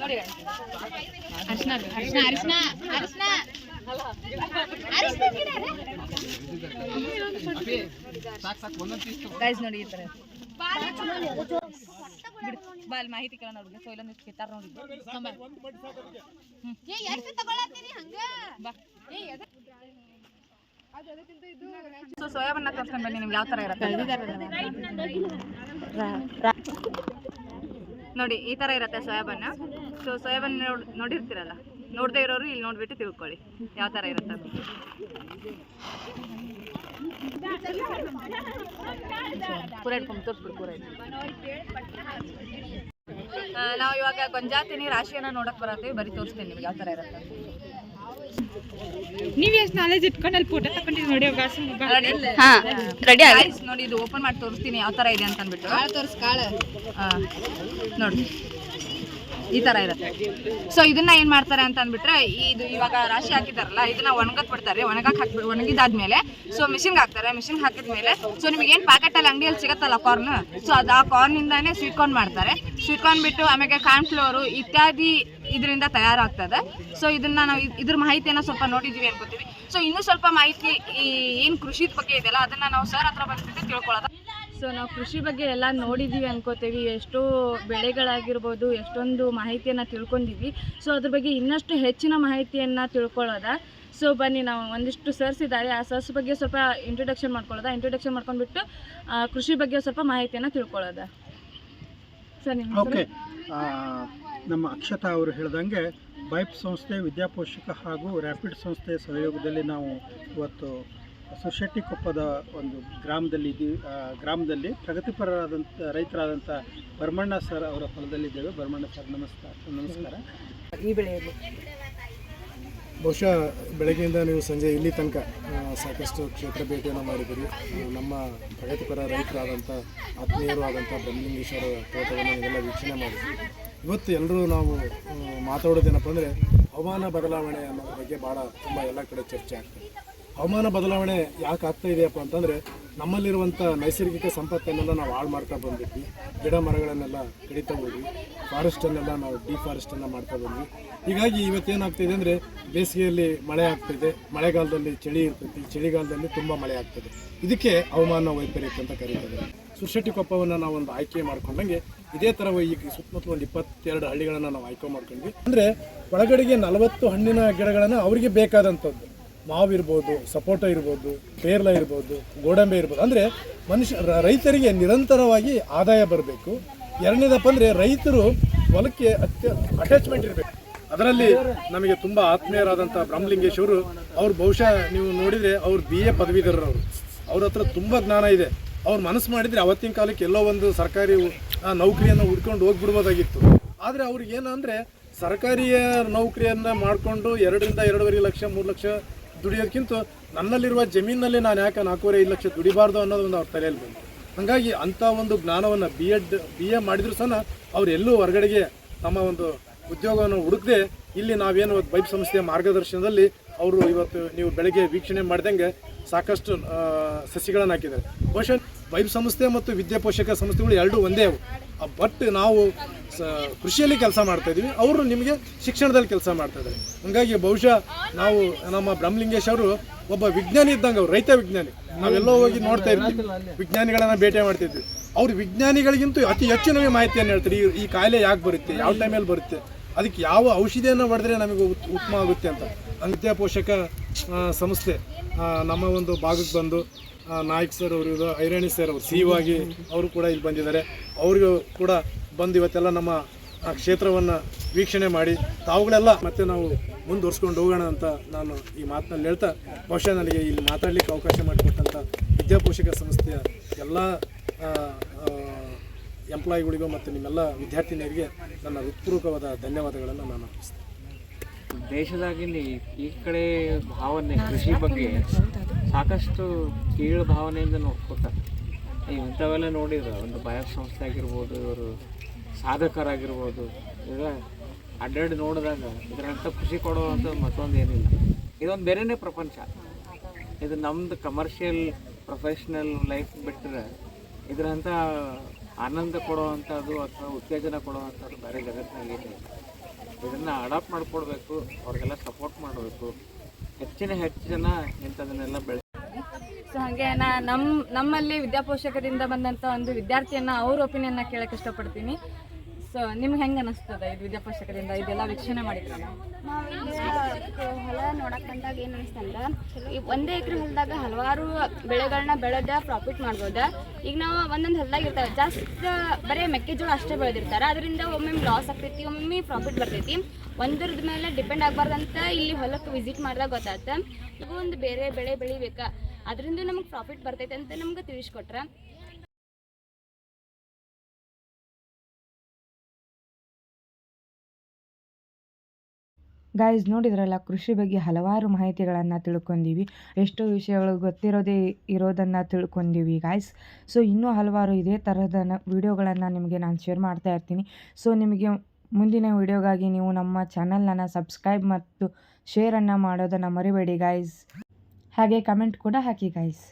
ನೋಡಿ guys. ಗೈಸ್ ನೋಡಿ ಈ ತರ ಬಾ ಅಲ್ಲಿ ಮಾಹಿತಿ ಕೇಳ ಅವ್ರಿಗೆ ಸೊ ಇಲ್ಲೊಂದು ಕಿತ್ತಾರ ನೋಡಿ ಏ ಎಷ್ಟು ತಗೊಳತ್ತೀರಿ ಹಂಗ? ಬಾ. ಏ ಸೊ ಸೋಯಾಬನ್ನ ತೋರ್ಸ್ಕೊಂಡು ಬನ್ನಿ ನಿಮ್ಗೆ ಯಾವ ಥರ ಇರುತ್ತೆ? ನೋಡಿ ಈ ಥರ ಇರುತ್ತೆ ಸೋಯಾಬನ್ನ ಸೊ ಸೋಯಾಬನ್ ನೋಡ್ ನೋಡಿರ್ತೀರಲ್ಲ? ನೋಡದೇ ಇರೋರು ಇಲ್ಲಿ ನೋಡ್ಬಿಟ್ಟು ತಿಳ್ಕೊಳ್ಳಿ. ಯಾವ ಥರ ಇರುತ್ತೆ. ಪೂರ ಇಟ್ಕೊಂಡು ತೋರಿಸ್ಬಿಡು ಪೂರ ಆ, ನಾವು ಇವಾಗ ಗೊಂಜಾತಿನಿ ರಾಶಿಯನ್ನ ನೋಡಕ್ ಬರತ್ತೀವಿ ಬರೀ ತೋರಿಸ್ತೀನಿ ನಿಮ್ಗೆ ಯಾವ ಥರ ಇರುತ್ತೆ ನೀವು ಎಷ್ಟು ನಾಲೆಜ್ ಇಟ್ಕೊಂಡು ಅಲ್ಲಿ ಫೋಟೋ ತಕೊಂಡಿದ್ ನೋಡಿ ಹಾ ರೆಡಿ ಆಗಿ. ನೋಡಿ ಇದು ಓಪನ್ ಮಾಡಿ ತೋರಿಸ್ತೀನಿ ಯಾವ ತರ ಇದೆ ಅಂತ ಅಂದ್ಬಿಟ್ಟು. ಕಾಳು ತೋರಿಸ್ ಕಾಳು. ನೋಡಿ. ಈ ತರ ಇರುತ್ತೆ. ಸೊ ಇದನ್ನ ಏನ್ ಮಾಡ್ತಾರೆ ಅಂತ ಅಂದ್ಬಿಟ್ರೆ, ಇದು ಇವಾಗ ರಾಶಿ ಹಾಕಿದಾರಲ್ಲ, ಇದನ್ನ ಒಣಗಕ್ ಬಿಡ್ತಾರೆ. ಒಣಗಕ್ ಹಾಕ್ಬಿಟ್ಟು ಒಣಗಿದಾದ್ಮೇಲೆ ಸೊ ಮಿಷಿನ್ಗೆ ಹಾಕ್ತಾರೆ. ಮಿಷಿನ್ ಹಾಕಿದ್ಮೇಲೆ ಸೊ ನಿಮಗೆ ಏನ್ ಪ್ಯಾಕೆಟ್ ಅಲ್ಲಿ ಅಂಗಡಿಯಲ್ಲಿ ಸಿಗತ್ತಲ್ಲ ಕಾರ್ನ್ ಸೊ ಅದು ಆ ಕಾರ್ನ್ ಇಂದಾನೆ ಸ್ವೀಟ್ ಕಾರ್ನ್ ಮಾಡ್ತಾರೆ. ಸ್ವೀಟ್ ಕಾರ್ನ್ ಬಿಟ್ಟು ಆಮೇಲೆ ಕಾರ್ನ್ ಫ್ಲೋರು ಇತ್ಯಾದಿ ಇದರಿಂದ ತಯಾರಾಗ್ತದೆ. ಸೊ ಇದನ್ನ ನಾವು ಇದ್- ಇದ್ರ ಮಾಹಿತಿಯನ್ನ ಸ್ವಲ್ಪ ನೋಡಿದೀವಿ ಅನ್ಕೋತೀವಿ. ಸೊ ಇನ್ನೂ ಸ್ವಲ್ಪ ಮಾಹಿತಿ ಈ ಏನು ಕೃಷಿ ಬಗ್ಗೆ ಇದೆಯಲ್ಲ, ಅದನ್ನ ನಾವು ಸರ್ ಹತ್ರ ಬಂದ್ಬಿಟ್ಟು ತಿಳ್ಕೊಳ್ಳೋದು? ಸೊ ನಾವು ಕೃಷಿ ಬಗ್ಗೆ ಎಲ್ಲ ನೋಡಿದ್ದೀವಿ ಅನ್ಕೋತೀವಿ. ಎಷ್ಟೋ ಬೆಳೆಗಳಾಗಿರ್ಬೋದು, ಎಷ್ಟೊಂದು ಮಾಹಿತಿಯನ್ನು ತಿಳ್ಕೊಂಡಿದ್ವಿ. ಸೊ ಅದ್ರ ಬಗ್ಗೆ ಇನ್ನಷ್ಟು ಹೆಚ್ಚಿನ ಮಾಹಿತಿಯನ್ನು ತಿಳ್ಕೊಳ್ಳೋದ? ಸೊ ಬನ್ನಿ, ನಾವು ಒಂದಿಷ್ಟು ಸರ್ಸ್ ಇದ್ದಾರೆ ಆ ಸರ್ಸ್ ಬಗ್ಗೆ ಸ್ವಲ್ಪ ಇಂಟ್ರೊಡಕ್ಷನ್ ಮಾಡ್ಕೊಳ್ಳೋದ? ಇಂಟ್ರೊಡಕ್ಷನ್ ಮಾಡ್ಕೊಂಡ್ಬಿಟ್ಟು ಕೃಷಿ ಬಗ್ಗೆ ಸ್ವಲ್ಪ ಮಾಹಿತಿಯನ್ನು ತಿಳ್ಕೊಳ್ಳೋದ? ಸರಿ ಓಕೆ ನಮ್ಮ ಅಕ್ಷತಾ ಅವರು ಹೇಳ್ದಂಗೆ ಬೈಪ್ ಸಂಸ್ಥೆ ವಿದ್ಯಾಪೋಷಕ ಹಾಗೂ ರ್ಯಾಪಿಡ್ ಸಂಸ್ಥೆ ಸಹಯೋಗದಲ್ಲಿ ನಾವು ಇವತ್ತು ಸುಶೆಟ್ಟಿಕೊಪ್ಪದ ಒಂದು ಗ್ರಾಮದಲ್ಲಿ ಇದ್ದೀವಿ. ಗ್ರಾಮದಲ್ಲಿ ಪ್ರಗತಿಪರರಾದಂಥ ರೈತರಾದಂಥ ಭರಮಣ್ಣ ಸರ್ ಅವರ ಹೊಲದಲ್ಲಿದ್ದೇವೆ ಭರಮಣ್ಣ ಸರ್ ನಮಸ್ಕಾರ. ನಮಸ್ಕಾರ. ಈ ಬೆಳೆಯಲ್ಲಿ? ಬಹುಶಃ ಬೆಳಗ್ಗೆಯಿಂದ ನೀವು ಸಂಜೆ ಇಲ್ಲಿ ತನಕ ಸಾಕಷ್ಟು ಕ್ಷೇತ್ರ ಭೇಟಿಯನ್ನು ಮಾಡಿದ್ದೀರಿ. ನಮ್ಮ ಪ್ರಗತಿಪರ ರೈತರಾದಂಥ ಆತ್ಮೀಯರು ಆದಂಥ ಬ್ರಹ್ಮಲಿಂಗೇಶ್ವರ ತೋಟವನ್ನು ಇವೆಲ್ಲ ವೀಕ್ಷಣೆ ಮಾಡಿದ್ವಿ ಇವತ್ತು ಎಲ್ಲರೂ ನಾವು ಮಾತಾಡೋದೇನಪ್ಪ ಅಂದರೆ ಹವಾಮಾನ ಬದಲಾವಣೆ ಅನ್ನೋದ್ರ ಬಗ್ಗೆ ಭಾಳ ತುಂಬ ಎಲ್ಲ ಕಡೆ ಚರ್ಚೆ ಆಗ್ತದೆ. ಹವಾಮಾನ ಬದಲಾವಣೆ ಯಾಕೆ ಆಗ್ತಾ ಇದೆಯಪ್ಪ ಅಂತಂದರೆ ನಮ್ಮಲ್ಲಿರುವಂಥ ನೈಸರ್ಗಿಕ ಸಂಪತ್ತನ್ನೆಲ್ಲ ನಾವು ಹಾಳು ಮಾಡ್ತಾ ಬಂದಿದ್ವಿ ಗಿಡ ಮರಗಳನ್ನೆಲ್ಲ ಕಡಿತಾ ಹೋದ್ವಿ. ಫಾರೆಸ್ಟನ್ನೆಲ್ಲ ನಾವು ಡಿಫಾರೆಸ್ಟನ್ನು ಮಾಡ್ತಾ ಬಂದ್ವಿ. ಹೀಗಾಗಿ ಇವತ್ತೇನಾಗ್ತಿದೆ ಅಂದರೆ ಬೇಸಿಗೆಯಲ್ಲಿ ಮಳೆ ಆಗ್ತಿದೆ ಮಳೆಗಾಲದಲ್ಲಿ ಚಳಿ ಇರ್ತೈತಿ. ಚಳಿಗಾಲದಲ್ಲಿ ತುಂಬ ಮಳೆ ಆಗ್ತದೆ ಇದಕ್ಕೆ ಹವಾಮಾನ ವೈಪರೀತ್ಯ ಅಂತ ಕರೀತಾರೆ. ಸುಶೆಟ್ಟಿ ಕೊಪ್ಪವನ್ನು ನಾವು ಒಂದು ಆಯ್ಕೆ ಮಾಡ್ಕೊಂಡಂಗೆ ಇದೇ ಥರ ಈಗ ಸುತ್ತಮುತ್ತಲು ಒಂದು ಇಪ್ಪತ್ತೆರಡು ಹಳ್ಳಿಗಳನ್ನು ನಾವು ಆಯ್ಕೆ ಮಾಡ್ಕೊಂಡ್ವಿ. ಅಂದರೆ ಒಳಗಡೆಗೆ ನಲವತ್ತು ಹಣ್ಣಿನ ಗಿಡಗಳನ್ನು ಅವರಿಗೆ ಬೇಕಾದಂಥದ್ದು ಮಾವು ಇರ್ಬೋದು, ಸಪೋಟ ಇರ್ಬೋದು, ಪೇರ್ಲ ಇರ್ಬೋದು, ಗೋಡಂಬೆ ಇರ್ಬೋದು. ಅಂದರೆ ಮನುಷ್ಯ ರೈತರಿಗೆ ನಿರಂತರವಾಗಿ ಆದಾಯ ಬರಬೇಕು. ಎರಡನೇದಪ್ಪ ಅಂದರೆ ರೈತರು ಹೊಲಕ್ಕೆ ಅತ್ಯ ಅಟ್ಯಾಚ್ಮೆಂಟ್ ಇರಬೇಕು. ಅದರಲ್ಲಿ ನಮಗೆ ತುಂಬ ಆತ್ಮೀಯರಾದಂಥ ಬ್ರಹ್ಮಲಿಂಗೇಶ್ವರು ಅವ್ರು ಬಹುಶಃ ನೀವು ನೋಡಿದರೆ ಅವ್ರು ಬಿ ಎ ಪದವೀಧರರು ಅವರು ಹತ್ರ ತುಂಬ ಜ್ಞಾನ ಇದೆ. ಅವ್ರು ಮನಸ್ಸು ಮಾಡಿದರೆ ಅವತ್ತಿನ ಕಾಲಕ್ಕೆ ಎಲ್ಲೋ ಒಂದು ಸರ್ಕಾರಿ ನೌಕರಿಯನ್ನು ಹುಡ್ಕೊಂಡು ಹೋಗ್ಬಿಡ್ಬೋದಾಗಿತ್ತು. ಆದರೆ ಅವ್ರಿಗೆ ಏನಂದರೆ ಸರ್ಕಾರಿಯ ನೌಕರಿಯನ್ನು ಮಾಡಿಕೊಂಡು ಎರಡರಿಂದ ಎರಡೂವರೆ ಲಕ್ಷ, ಮೂರು ಲಕ್ಷ ದುಡಿಯೋದಕ್ಕಿಂತ ನನ್ನಲ್ಲಿರುವ ಜಮೀನಲ್ಲಿ ನಾನು ಯಾಕೆ ನಾಲ್ಕೂವರೆ, ಐದು ಲಕ್ಷ ದುಡಿಬಾರ್ದು ಅನ್ನೋದು ಒಂದು ಅವ್ರ ತಲೆಯಲ್ಲಿ ಬಂತು. ಹಾಗಾಗಿ ಅಂಥ ಒಂದು ಜ್ಞಾನವನ್ನು ಬಿ ಎಡ್ ಬಿ ಎ ಮಾಡಿದ್ರು ಸಹ ಅವ್ರು ಎಲ್ಲೂ ಹೊರಗಡೆಗೆ ತಮ್ಮ ಒಂದು ಉದ್ಯೋಗವನ್ನು ಹುಡುಕದೆ ಇಲ್ಲಿ ನಾವೇನು ಬೈಪ್ ಸಂಸ್ಥೆಯ ಮಾರ್ಗದರ್ಶನದಲ್ಲಿ ಅವರು ಇವತ್ತು ನೀವು ಬೆಳಗ್ಗೆ ವೀಕ್ಷಣೆ ಮಾಡ್ದಂಗೆ ಸಾಕಷ್ಟು ಸಸಿಗಳನ್ನು ಹಾಕಿದ್ದಾರೆ. ಬಹುಶಃ ವೈಬ್ ಸಂಸ್ಥೆ ಮತ್ತು ವಿದ್ಯಾಪೋಷಕ ಸಂಸ್ಥೆಗಳು ಎರಡೂ ಒಂದೇ ಅವು. ಬಟ್ ನಾವು ಸ, ಕೃಷಿಯಲ್ಲಿ ಕೆಲಸ ಮಾಡ್ತಾ ಇದ್ದೀವಿ ಅವರು ನಿಮಗೆ ಶಿಕ್ಷಣದಲ್ಲಿ ಕೆಲಸ ಮಾಡ್ತಾ ಇದ್ದಾರೆ. ಹಂಗಾಗಿ ಬಹುಶಃ ನಾವು ನಮ್ಮ ಬ್ರಹ್ಮಲಿಂಗೇಶ್ ಅವರು ಒಬ್ಬ ವಿಜ್ಞಾನಿ ಇದ್ದಂಗೆ ಅವ್ರು, ರೈತ ವಿಜ್ಞಾನಿ. ನಾವೆಲ್ಲೋ ಹೋಗಿ ನೋಡ್ತಾ ಇರ್ತೀವಿ. ವಿಜ್ಞಾನಿಗಳನ್ನ ಭೇಟಿ ಮಾಡ್ತಿದ್ವಿ. ಅವ್ರು ವಿಜ್ಞಾನಿಗಳಿಗಿಂತ ಅತಿ ಹೆಚ್ಚು ನಮಗೆ ಮಾಹಿತಿಯನ್ನು ಹೇಳ್ತಾರೆ. ಈ- ಕಾಯಿಲೆ ಯಾಕೆ ಬರುತ್ತೆ? ಯಾವ ಟೈಮಲ್ಲಿ ಬರುತ್ತೆ? ಅದಕ್ಕೆ ಯಾವ ಔಷಧಿಯನ್ನು ಹೊಡೆದ್ರೆ ನಮಗೆ ಉತ್- ಉತ್ತಮ ಆಗುತ್ತೆ ಅಂತ. ಅಂತ್ಯ ಪೋಷಕ ಸಂಸ್ಥೆ ನಮ್ಮ ಒಂದು ಭಾಗಕ್ಕೆ ಬಂದು ನಾಯಕ್ ಸರ್ ಅವರು ಇದು ಐರಾಣಿ ಸರ್ ಅವರು ಸಿ ಆಗಿ ಅವರು ಕೂಡ ಇಲ್ಲಿ ಬಂದಿದ್ದಾರೆ. ಅವರಿಗೂ ಕೂಡ ಬಂದು ಇವತ್ತೆಲ್ಲ ನಮ್ಮ ಕ್ಷೇತ್ರವನ್ನು ವೀಕ್ಷಣೆ ಮಾಡಿ, ತಾವುಗಳೆಲ್ಲ ಮತ್ತೆ ನಾವು ಮುಂದುವರ್ಸ್ಕೊಂಡು ಹೋಗೋಣ ಅಂತ ನಾನು ಈ ಮಾತಿನಲ್ಲಿ ಹೇಳ್ತಾ, ಬಹುಶಃ ನನಗೆ ಇಲ್ಲಿ ಮಾತಾಡಲಿಕ್ಕೆ ಅವಕಾಶ ಮಾಡಿಕೊಟ್ಟಂಥ ವಿದ್ಯಾಪೋಷಕ ಸಂಸ್ಥೆಯ ಎಲ್ಲ ಎಂಪ್ಲಾಯಿಗಳಿಗೂ ಮತ್ತು ನಿಮ್ಮೆಲ್ಲ ವಿದ್ಯಾರ್ಥಿನಿಯರಿಗೆ ನನ್ನ ಹೃತ್ಪೂರ್ವಕವಾದ ಧನ್ಯವಾದಗಳನ್ನು ನಾನು ಅರ್ಪಿಸ್ತೇನೆ. ದೇಶದಾಗಿಲ್ಲಿ ಈ ಕಡೆ ಭಾವನೆ, ಕೃಷಿ ಬಗ್ಗೆ ಸಾಕಷ್ಟು ಕೀಳು ಭಾವನೆಯಿಂದ ನೋಡ್ಕೊತಾರೆ ಇಂಥವೆಲ್ಲ ನೋಡಿದ್ರೆ ಒಂದು ಬಯರ್ ಸಂಸ್ಥೆ ಆಗಿರ್ಬೋದು, ಇವರು ಸಾಧಕರಾಗಿರ್ಬೋದು, ಇವೆಲ್ಲ ಅಡ್ಡಾಡಿ ನೋಡಿದಾಗ ಇದರಂಥ ಖುಷಿ ಕೊಡುವಂಥ ಮತ್ತೊಂದು ಏನಿಲ್ಲ. ಇದೊಂದು ಬೇರೆನೇ ಪ್ರಪಂಚ. ಇದು ನಮ್ಮದು ಕಮರ್ಷಿಯಲ್ ಪ್ರೊಫೆಷ್ನಲ್ ಲೈಫ್ ಬಿಟ್ಟರೆ ಇದರಂಥ ಆನಂದ ಕೊಡುವಂಥದ್ದು ಅಥವಾ ಉತ್ತೇಜನ ಕೊಡುವಂಥದ್ದು ಬೇರೆ ಜಗತ್ತಿನಲ್ಲಿ ಏನಿಲ್ಲ. ಇದನ್ನು ಅಡಾಪ್ಟ್ ಮಾಡ್ಕೊಡ್ಬೇಕು, ಅವ್ರಿಗೆಲ್ಲ ಸಪೋರ್ಟ್ ಮಾಡಬೇಕು. ಹೆಚ್ಚಿನ ಹೆಚ್ಚು ಜನ ಇಂಥದನ್ನೆಲ್ಲ ಬೆಳೆ ಸೊ ಹಾಗೆ ನಾ ನಮ್ಮ ನಮ್ಮಲ್ಲಿ ವಿದ್ಯಾಪೋಷಕರಿಂದ ಬಂದಂಥ ಒಂದು ವಿದ್ಯಾರ್ಥಿಯನ್ನ ಅವ್ರ ಒಪಿನಿಯನ್ನ ಕೇಳಕ್ಕೆ ಇಷ್ಟಪಡ್ತೀನಿ. ಸೊ ನಿಮ್ಗೆ ಹೆಂಗೆ ಅನಿಸ್ತದೆ ಇದು ವಿದ್ಯಾಪೋಷಕರಿಂದ? ಇದೆಲ್ಲ ವೀಕ್ಷಣೆ ಮಾಡಿದ್ರಲ್ಲ? ನಾವು ಹೊಲ ನೋಡಕ್ಕೆ ಬಂದಾಗ ಏನು ಅನಿಸ್ತಂದ್ರೆ ಈ ಒಂದೇ ಎಕರೆ ಹೊಲದಾಗ ಹಲವಾರು ಬೆಳೆಗಳನ್ನ ಬೆಳೆದ ಪ್ರಾಫಿಟ್ ಮಾಡ್ಬೋದು. ಈಗ ನಾವು ಒಂದೊಂದು ಹೊಲದಾಗ ಇರ್ತಾವೆ. ಜಾಸ್ತಿ, ಬರೀ ಮೆಕ್ಕೆಜೋಳ ಅಷ್ಟೇ ಬೆಳೆದಿರ್ತಾರೆ. ಅದರಿಂದ ಒಮ್ಮೊಮ್ಮೆ ಲಾಸ್ ಆಗ್ತೈತಿ, ಒಮ್ಮೊಮ್ಮೆ ಪ್ರಾಫಿಟ್ ಬರ್ತೈತಿ. ಒಂದರದ ಮೇಲೆ ಡಿಪೆಂಡ್ ಆಗಬಾರ್ದಂತ ಇಲ್ಲಿ ಹೊಲಕ್ಕೆ ವಿಸಿಟ್ ಮಾಡಿದಾಗ ಗೊತ್ತಾಯ್ತು. ಈಗ ಒಂದು ಬೇರೆ ಬೆಳೆ ಬೆಳಿಬೇಕಾ? ಅದರಿಂದ ನಮಗೆ ಪ್ರಾಫಿಟ್ ಬರ್ತೈತೆ ಅಂತ ನಮ್ಗೆ ತಿಳಿಸ್ಕೊಟ್ರ. ಗಾಯ್ಸ್ ನೋಡಿದ್ರಲ್ಲ, ಕೃಷಿ ಬಗ್ಗೆ ಹಲವಾರು ಮಾಹಿತಿಗಳನ್ನು ತಿಳ್ಕೊಂಡೀವಿ. ಎಷ್ಟೋ ವಿಷಯಗಳು ಗೊತ್ತಿರೋದೇ ಇರೋದನ್ನು ತಿಳ್ಕೊಂಡೀವಿ ಗಾಯ್ಸ್ ಸೊ ಇನ್ನೂ ಹಲವಾರು ಇದೇ ಥರದ ವಿಡಿಯೋಗಳನ್ನು ನಿಮಗೆ ನಾನು ಶೇರ್ ಮಾಡ್ತಾ ಇರ್ತೀನಿ. ಸೊ ನಿಮಗೆ ಮುಂದಿನ ವಿಡಿಯೋಗಾಗಿ ನೀವು ನಮ್ಮ ಚಾನಲನ್ನು ಸಬ್ಸ್ಕ್ರೈಬ್ ಮತ್ತು ಶೇರನ್ನು ಮಾಡೋದನ್ನು ಮರಿಬೇಡಿ ಗಾಯ್ಸ್ ಹಾಗೆ ಕಮೆಂಟ್ ಕೂಡ ಹಾಕಿ ಗಾಯ್ಸ್